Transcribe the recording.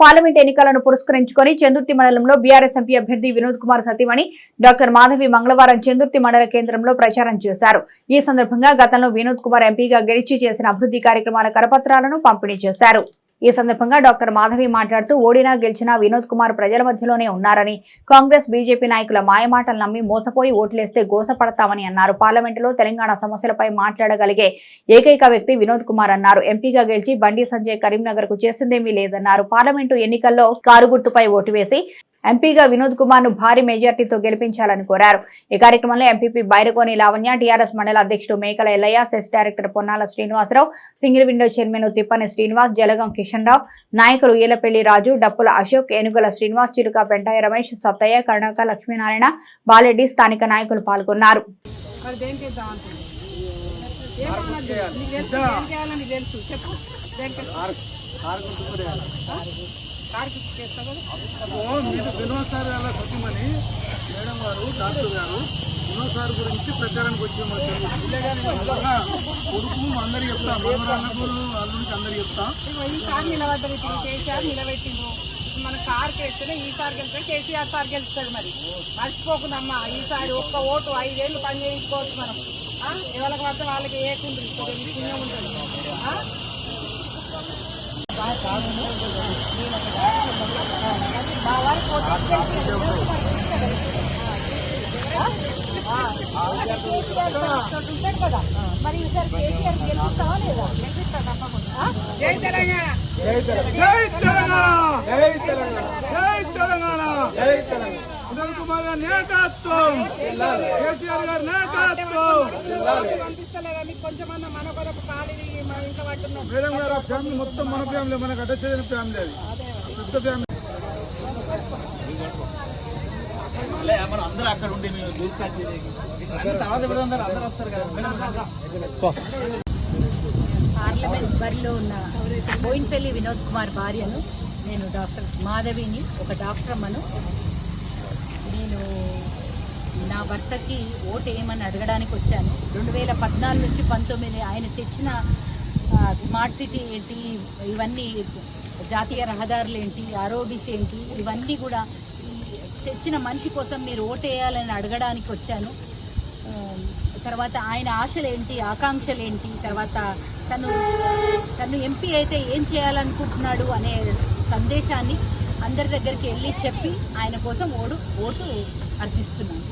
Parliament ఎన్నికలను పురస్కరించుకొని చందుర్తి మండలంలో బీఆర్ఎస్ ఎంపీ అభ్యర్థి వినోద్ కుమార్ సతీమణి డాక్టర్ మాధవి మంగళవారం చందుర్తి మండల కేంద్రంలో ప్రచారం చేశారు. ఈ సందర్భంగా గతంలో వినోద్ కుమార్ ఎంపీగా గెలిచి చేసిన అభివృద్ధి కార్యక్రమాల కరపత్రాలను పంపిణీ చేశారు. ఈ సందర్భంగా డాక్టర్ మాధవి మాట్లాడుతూ ఓడినా గెలిచినా వినోద్ కుమార్ ప్రజల మధ్యలోనే ఉన్నారని కాంగ్రెస్ బీజేపీ నాయకుల మాయమాటలు నమ్మి మోసపోయి ఓట్లేస్తే గోసపడతామని అన్నారు. పార్లమెంటులో తెలంగాణ సమస్యలపై మాట్లాడగలిగే ఏకైక వ్యక్తి వినోద్ కుమార్ అన్నారు. ఎంపీగా గెలిచి బండి సంజయ్ కరీంనగర్కు చేసిందేమీ లేదన్నారు. పార్లమెంటు ఎన్నికల్లో కారు గుర్తుపై ఓటు వేసి ఎంపీగా వినోద్ కుమార్ను భారీ మెజార్టీతో గెలిపించాలని కోరారు. ఈ కార్యక్రమంలో ఎంపీపీ బైరకోని లావణ్య టీఆర్ఎస్ మండల అధ్యక్షుడు Mekala Ellaiah cess director Ponnala Srinivasarao single window chairman Tippani Srinivas Jalagam Kishan Rao నాయకులు ఈలపల్లి రాజు డప్పుల అశోక్ ఏనుగుల శ్రీనివాస్ చిరుక పెంటాయ రమేష్ సత్తయ్య కర్ణాక లక్ష్మీనారాయణ బాలెడ్డి స్థానిక నాయకులు పాల్గొన్నారు. చెప్పు. మీద వినోద్ సార్ గారు సత్యమని మేడం గారు డాక్టర్ గారు. వినోద్ సార్ గురించి ప్రచారానికి వచ్చాము. కొడుకు అందరికి చెప్తాం. మనవరాళ్ళకు అల్లుడికి అందరికి చెప్తాం. ఇదిగో ఈ సార్ నిలబడ్డది ఇప్పుడు కేసీఆర్ నిలబెట్టిండు. మన కారు గెలిస్తేనే ఈ సార్ గెలుస్తాడు కేసీఆర్ సార్ గెలుస్తాడు మరి. మర్చిపోకుందమ్మా ఈసారి ఒక్క ఓటు ఐదేళ్ళు పని చేయించుకోవచ్చు మనం? ఎవరికి పడితే వాళ్ళకి ఏకుంటుంది ఉంటుంది ఆ? మా వారికి ఓటు వేసి ఉంటాడు కదా మరి ఈసారి కేసీఆర్ గెలుస్తావా లేదా గెలిపిస్తా తప్పకుండా జై తెలంగాణ జై తెలంగాణ జై తెలంగాణ జై తెలంగాణ జై తెలంగాణ కుమార్ గారి నాయకత్వం కేసీఆర్ గారి నాయకత్వం మేడం గారు ఆ ఫ్యామిలీ మొత్తం మన ఫ్యామిలీ మనకు అటాచ్ అయిన ఫ్యామిలీ అది పెద్ద ఫ్యామిలీ అందరూ అక్కడ ఉండి మేము తీసుకొచ్చి తర్వాత అందరూ అందరూ వస్తారు కదా. మేడం పార్లమెంట్ బరిలో ఉన్న బోయిన్పల్లి వినోద్ కుమార్ భార్యను నేను డాక్టర్ మాధవిని ఒక డాక్టర్ అమ్మను. నేను నా భర్తకి ఓటు ఏమని అడగడానికి వచ్చాను. రెండు వేల పద్నాలుగు నుంచి పంతొమ్మిది ఆయన తెచ్చిన స్మార్ట్ సిటీ ఏంటి ఇవన్నీ జాతీయ రహదారులు ఏంటి ఆరోబీసీ ఏంటి ఇవన్నీ కూడా తెచ్చిన మనిషి కోసం మీరు ఓటు వేయాలని అడగడానికి వచ్చాను. తర్వాత ఆయన ఆశలు ఏంటి ఆకాంక్షలు ఏంటి తర్వాత తను తను ఎంపీ అయితే ఏం చేయాలనుకుంటున్నాడు అనే సందేశాన్ని అందరి దగ్గరికి వెళ్ళి చెప్పి ఆయన కోసం ఓడు ఓటు అర్పిస్తున్నాను.